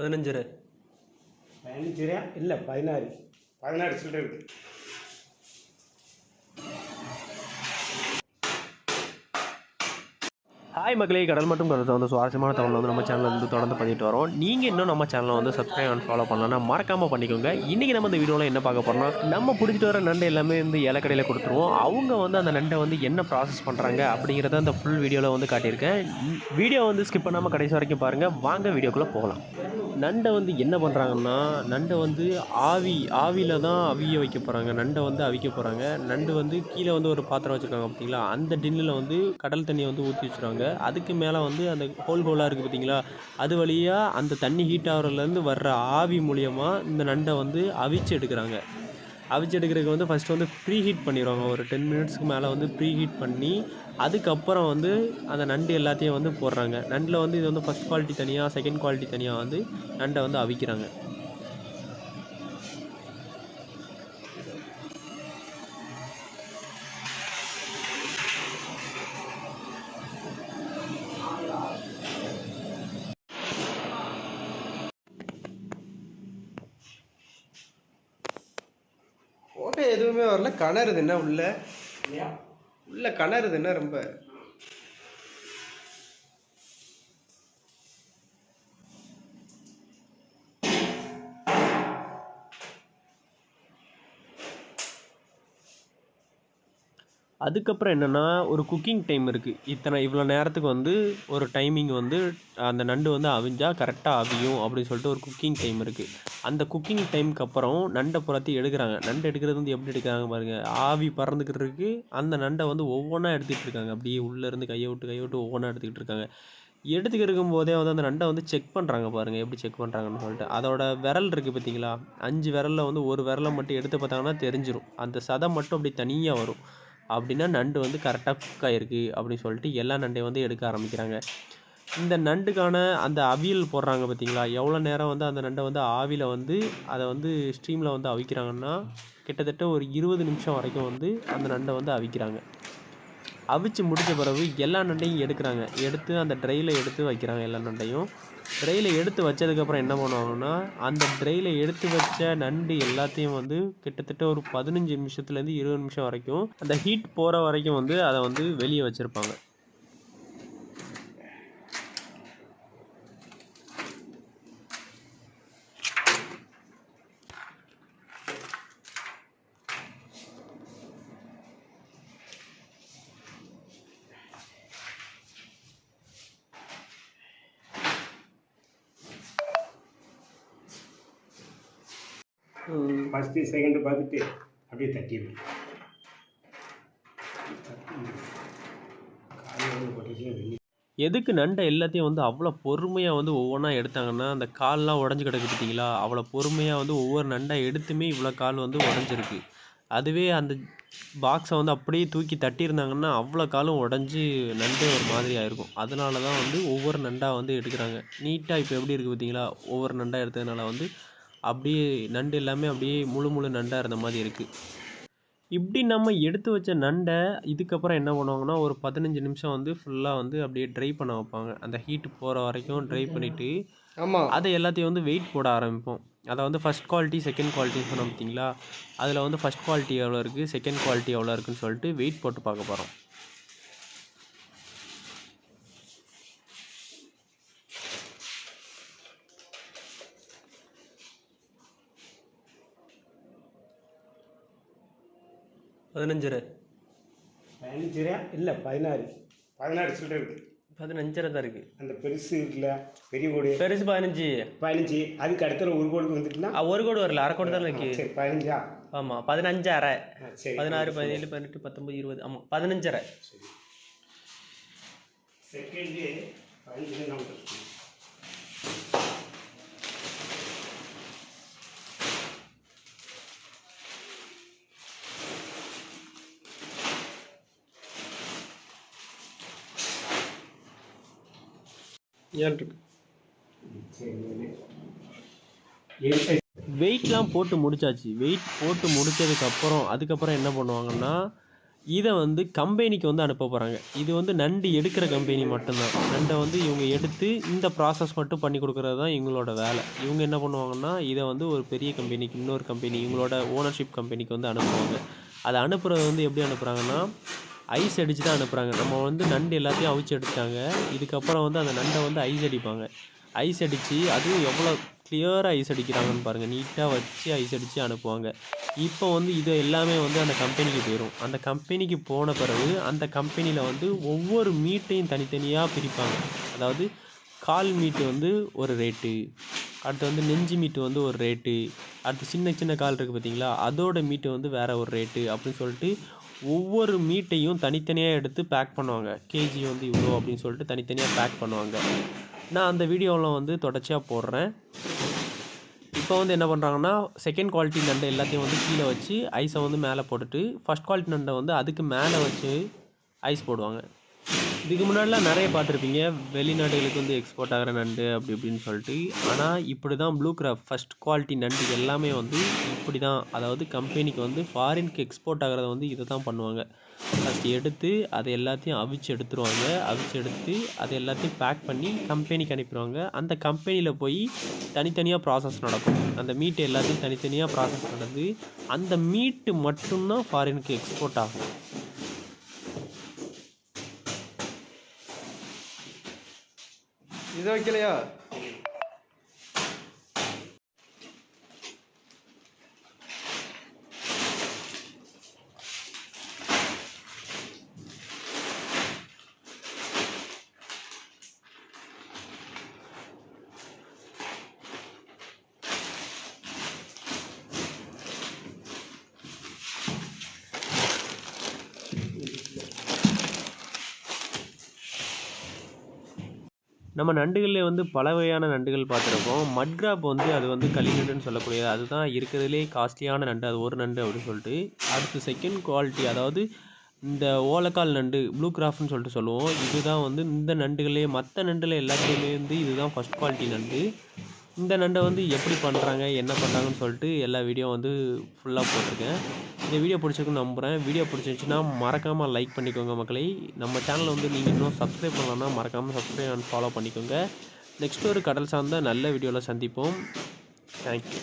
பதினஞ்சரை. பதினஞ்சு ரூபா இல்லை பதினாறு. பதினாறு சில்லறை இருக்குது ஹாய் மக்களே கடல் மட்டும் கடல் வந்து சுவாரஸ்யமான தகவல் வந்து நம்ம சேனலில் வந்து தொடர்ந்து பண்ணிட்டு வரோம். நீங்கள் இன்னும் நம்ம சேனலை வந்து சப்ஸ்கிரைப் அண்ட் ஃபாலோ பண்ணலன்னா மறக்காமல் பண்ணிக்கோங்க. இன்றைக்கி நம்ம இந்த வீடியோவில் என்ன பார்க்க போகிறோம்னா நம்ம பிடிச்சிட்டு வர நண்டு எல்லாமே வந்து இலக்கடையில் கொடுத்துருவோம். அவங்க வந்து அந்த நண்டை வந்து என்ன ப்ராசஸ் பண்ணுறாங்க அப்படிங்கிறத அந்த ஃபுல் வீடியோவில் வந்து காட்டியிருக்கேன். வீடியோ வந்து ஸ்கிப் பண்ணாமல் கடைசி வரைக்கும் பாருங்கள் வாங்க வீடியோக்குள்ளே போகலாம். நண்டை வந்து என்ன பண்ணுறாங்கன்னா நண்டை வந்து ஆவி ஆவியில் தான் அவிய வைக்க போகிறாங்க நண்டை வந்து அவிக்க போகிறாங்க நண்டு வந்து கீழே வந்து ஒரு பாத்திரம் வச்சுருக்காங்க பார்த்தீங்களா அந்த டின்னில் வந்து கடல் தண்ணியை வந்து ஊற்றி வச்சுருவாங்க. அதுக்கு மேலே வந்து அந்த ஹோல் ஹோலாக இருக்குது பார்த்தீங்களா அது வழியாக அந்த தண்ணி ஹீட் ஆகிறதுலேருந்து வர்ற ஆவி மூலியமாக இந்த நண்டை வந்து அவிச்சு எடுக்கிறாங்க. அவிச்சு எடுக்கிறதுக்கு வந்து ஃபஸ்ட்டு வந்து ப்ரீ ஹீட் பண்ணிடுவாங்க. ஒரு டென் மினிட்ஸ்க்கு மேலே வந்து ப்ரீ ஹீட் பண்ணி அதுக்கப்புறம் வந்து அந்த நண்டு எல்லாத்தையும் வந்து போடுறாங்க. நண்டில் வந்து இது வந்து ஃபஸ்ட் குவாலிட்டி தனியாக செகண்ட் குவாலிட்டி தனியாக வந்து நண்டை வந்து அவிக்கிறாங்க. எதுவுமே வரல. கணருது என்ன உள்ள. உள்ள கணருது என்ன ரொம்ப அதுக்கப்புறம் என்னென்னா ஒரு குக்கிங் டைம் இருக்குது இத்தனை இவ்வளோ நேரத்துக்கு வந்து ஒரு டைமிங் வந்து அந்த நண்டு வந்து அவிஞ்சால் கரெக்டாக அவியும் அப்படின்னு சொல்லிட்டு ஒரு குக்கிங் டைம் இருக்குது அந்த குக்கிங் டைமுக்கு அப்புறம் நண்டை புறத்தி எடுக்கிறாங்க. நண்டு எடுக்கிறது வந்து எப்படி எடுக்கிறாங்க பாருங்கள் ஆவி பறந்துக்கிட்டு அந்த நண்டை வந்து ஒவ்வொன்றா எடுத்துக்கிட்டு இருக்காங்க. அப்படியே உள்ளேருந்து கையை விட்டு கையை விட்டு ஒவ்வொன்றா எடுத்துக்கிட்டு இருக்காங்க. எடுத்துக்கிட்டு இருக்கும்போதே வந்து அந்த நண்டை வந்து செக் பண்ணுறாங்க பாருங்கள் எப்படி செக் பண்ணுறாங்கன்னு சொல்லிட்டு. அதோட விரல் இருக்குது பார்த்தீங்களா? அஞ்சு விரலில் வந்து ஒரு விரலை மட்டும் எடுத்து பார்த்தாங்கன்னா தெரிஞ்சிடும் அந்த சதை மட்டும் அப்படி தனியாக வரும். அப்படின்னா நண்டு வந்து கரெக்டாக குக் ஆகிருக்கு அப்படின்னு சொல்லிட்டு எல்லா நண்டையும் வந்து எடுக்க ஆரம்பிக்கிறாங்க. இந்த நண்டுக்கான அந்த அவியல் போடுறாங்க பார்த்தீங்களா? எவ்வளோ நேரம் வந்து அந்த நண்டை வந்து ஆவியில் வந்து அதை வந்து ஸ்ட்ரீமில் வந்து அவிக்கிறாங்கன்னா கிட்டத்தட்ட ஒரு இருபது நிமிஷம் வரைக்கும் வந்து அந்த நண்டை வந்து அவிக்கிறாங்க. அவிச்சு முடித்த பிறகு எல்லா நண்டையும் எடுக்கிறாங்க. எடுத்து அந்த ட்ரையில் எடுத்து வைக்கிறாங்க எல்லா நண்டையும். ட்ரையில் எடுத்து வச்சதுக்கப்புறம் என்ன பண்ணுவாங்கன்னா அந்த ட்ரையில் எடுத்து வச்ச நண்டு எல்லாத்தையும் வந்து கிட்டத்தட்ட ஒரு பதினஞ்சு நிமிஷத்துலேருந்து இருபது நிமிஷம் வரைக்கும் அந்த ஹீட் போகிற வரைக்கும் வந்து அதை வந்து வெளியே வச்சுருப்பாங்க. ஃபஸ்ட்டு செகண்டு பார்த்துட்டு அப்படியே தட்டிடுவேன் எதுக்கு நண்டை எல்லாத்தையும் வந்து அவ்வளோ பொறுமையாக வந்து ஒவ்வொன்றா எடுத்தாங்கன்னா அந்த கால்லாம் உடஞ்சி கிடக்கு பார்த்தீங்களா? அவ்வளோ பொறுமையாக வந்து ஒவ்வொரு நண்டை எடுத்துமே இவ்வளோ கால் வந்து உடஞ்சிருக்கு. அதுவே அந்த பாக்ஸை வந்து அப்படியே தூக்கி தட்டியிருந்தாங்கன்னா அவ்வளோ காலும் உடஞ்சி நண்டே ஒரு மாதிரி ஆயிருக்கும். அதனால தான் வந்து ஒவ்வொரு நண்டாக வந்து எடுக்கிறாங்க. நீட்டாக இப்போ எப்படி இருக்குது பார்த்தீங்களா? ஒவ்வொரு நண்டாக எடுத்ததுனால வந்து அப்படியே நண்டு எல்லாமே அப்படியே முழு முழு நண்டாக இருந்த மாதிரி இருக்குது இப்படி நம்ம எடுத்து வச்ச நண்டை இதுக்கப்புறம் என்ன பண்ணுவாங்கன்னா ஒரு பதினஞ்சு நிமிஷம் வந்து ஃபுல்லாக வந்து அப்படியே ட்ரை பண்ண வைப்பாங்க. அந்த ஹீட் போகிற வரைக்கும் ட்ரை பண்ணிவிட்டு ஆமாம் அதை எல்லாத்தையும் வந்து வெயிட் போட ஆரம்பிப்போம். அதை வந்து ஃபஸ்ட் குவாலிட்டி செகண்ட் குவாலிட்டின்னு சொன்னோம் பார்த்தீங்களா? அதில் வந்து ஃபஸ்ட் குவாலிட்டி எவ்வளோ இருக்குது செகண்ட் குவாலிட்டி எவ்வளோ இருக்குன்னு சொல்லிட்டு வெயிட் போட்டு பார்க்க போகிறோம் பதினஞ்சரை. பதினஞ்சு ரூபா இல்லை பதினாறு. பதினாறு சில்லறை இருக்கு. பதினஞ்சரை தான் இருக்குது அந்த பெருசு இருக்குல்ல பெரிய கோடு? பெருசு பதினஞ்சு. பதினஞ்சு. அதுக்கு அடுத்த ஒரு கோடுக்கு வந்துட்டுனா? ஒரு கோடு வரல அரை கோடு தான் இருக்கு. சரி பதினஞ்சா? ஆமாம் பதினஞ்சு அரை பதினாறு பதினேழு பதினெட்டு பத்தொம்பது இருபது ஆமாம் பதினஞ்சரை. செகண்டு பதினஞ்சு ஏழு இருக்கு வெயிட்லாம் போட்டு முடிச்சாச்சு. வெயிட் போட்டு முடிச்சதுக்கப்புறம் அதுக்கப்புறம் என்ன பண்ணுவாங்கன்னா இதை வந்து கம்பெனிக்கு வந்து அனுப்ப போகிறாங்க இது வந்து நண்டு எடுக்கிற கம்பெனி மட்டும்தான். நண்டை வந்து இவங்க எடுத்து இந்த ப்ராசஸ் மட்டும் பண்ணி கொடுக்குறது தான் இவங்களோட வேலை. இவங்க என்ன பண்ணுவாங்கன்னா இதை வந்து ஒரு பெரிய கம்பெனிக்கு இன்னொரு கம்பெனி இவங்களோட ஓனர்ஷிப் கம்பெனிக்கு வந்து அனுப்புவாங்க. அதை அனுப்புகிறது வந்து எப்படி அனுப்புகிறாங்கன்னா ஐஸ் அடித்து தான் அனுப்புகிறாங்க நம்ம வந்து நண்டு எல்லாத்தையும் அவிச்சு எடுத்துட்டாங்க. இதுக்கப்புறம் வந்து அந்த நண்டை வந்து ஐஸ் அடிப்பாங்க. ஐஸ் அடித்து அதுவும் எவ்வளோ கிளியராக ஐஸ் அடிக்கிறாங்கன்னு பாருங்கள் நீட்டாக வச்சு ஐஸ் அடித்து அனுப்புவாங்க. இப்போ வந்து இது எல்லாமே வந்து அந்த கம்பெனிக்கு போயிடும் அந்த கம்பெனிக்கு போன பிறகு அந்த கம்பெனியில் வந்து ஒவ்வொரு மீட்டையும் தனித்தனியாக பிரிப்பாங்க. அதாவது கால் மீட்டு வந்து ஒரு ரேட்டு அடுத்து வந்து நெஞ்சு மீட்டு வந்து ஒரு ரேட்டு அடுத்து சின்ன சின்ன கால் இருக்குது பார்த்தீங்களா அதோட மீட்டு வந்து வேறு ஒரு ரேட்டு அப்படின்னு சொல்லிட்டு ஒவ்வொரு மீட்டையும் தனித்தனியாக எடுத்து பேக் பண்ணுவாங்க. கேஜி வந்து இவ்வளோ அப்படின்னு சொல்லிட்டு தனித்தனியாக பேக் பண்ணுவாங்க. நான் அந்த வீடியோவில் வந்து தொடர்ச்சியாக போடுறேன். இப்போ வந்து என்ன பண்ணுறாங்கன்னா செகண்ட் குவாலிட்டி நண்டை எல்லாத்தையும் வந்து கீழே வச்சு ஐஸை வந்து மேலே போட்டுட்டு ஃபஸ்ட் குவாலிட்டி நண்டை வந்து அதுக்கு மேலே வச்சு ஐஸ் போடுவாங்க. இதுக்கு முன்னாடிலாம் நிறைய பார்த்துருப்பீங்க. வெளிநாடுகளுக்கு வந்து எக்ஸ்போர்ட் ஆகிற நண்டு அப்படி இப்படின்னு சொல்லிட்டு. ஆனால் இப்படி தான் ப்ளூ கிராஃப்ட் ஃபஸ்ட் குவாலிட்டி நண்டு எல்லாமே வந்து இப்படி தான் அதாவது கம்பெனிக்கு வந்து ஃபாரினுக்கு எக்ஸ்போர்ட் ஆகிறத வந்து இதை தான் பண்ணுவாங்க. ஃபஸ்ட் எடுத்து அதை எல்லாத்தையும் அவிச்சு எடுத்துருவாங்க. அவிச்சு எடுத்து அதை எல்லாத்தையும் பேக் பண்ணி கம்பெனிக்கு அனுப்பிடுவாங்க. அந்த கம்பெனியில் போய் தனித்தனியாக ப்ராசஸ் நடக்கும். அந்த மீட்டை எல்லாத்தையும் தனித்தனியாக ப்ராசஸ் நடந்து அந்த மீட்டு மட்டும்தான் ஃபாரினுக்கு எக்ஸ்போர்ட் ஆகும். இதை வைக்கலையா? நம்ம நண்டுகளில் வந்து பல வகையான நண்டுகள் பார்த்துருக்கோம். மட் கிராப் வந்து அது வந்து களிநண்டுன்னு சொல்லக்கூடியது. அதுதான் இருக்கிறதுலே காஸ்ட்லியான நண்டு. அது ஒரு நண்டு அப்படின்னு சொல்லிட்டு. அடுத்து செகண்ட் குவாலிட்டி அதாவது இந்த ஓலக்கால் நண்டு ப்ளூ கிராஃப்ட்னு சொல்லிட்டு சொல்லுவோம். இதுதான் வந்து இந்த நண்டுகளே மற்ற நண்டில் எல்லாத்துலேயுமே வந்து இதுதான் ஃபஸ்ட் குவாலிட்டி நண்டு. இந்த நண்டை வந்து எப்படி பண்ணுறாங்க என்ன பண்ணுறாங்கன்னு சொல்லிட்டு எல்லா வீடியோ வந்து ஃபுல்லாக போட்டிருக்கேன். இந்த வீடியோ பிடிச்சிருக்குன்னு நம்புகிறேன் வீடியோ பிடிச்சிருந்துச்சுன்னா மறக்காமல் லைக் பண்ணிக்கோங்க மக்களை. நம்ம சேனலை வந்து நீங்கள் இன்னும் சப்ஸ்கிரைப் பண்ணலன்னா மறக்காமல் சப்ஸ்கிரைப் அண்ட் ஃபாலோ பண்ணிக்கோங்க. நெக்ஸ்ட் ஒரு கடல் சார்ந்த நல்ல வீடியோவில் சந்திப்போம். தேங்க்யூ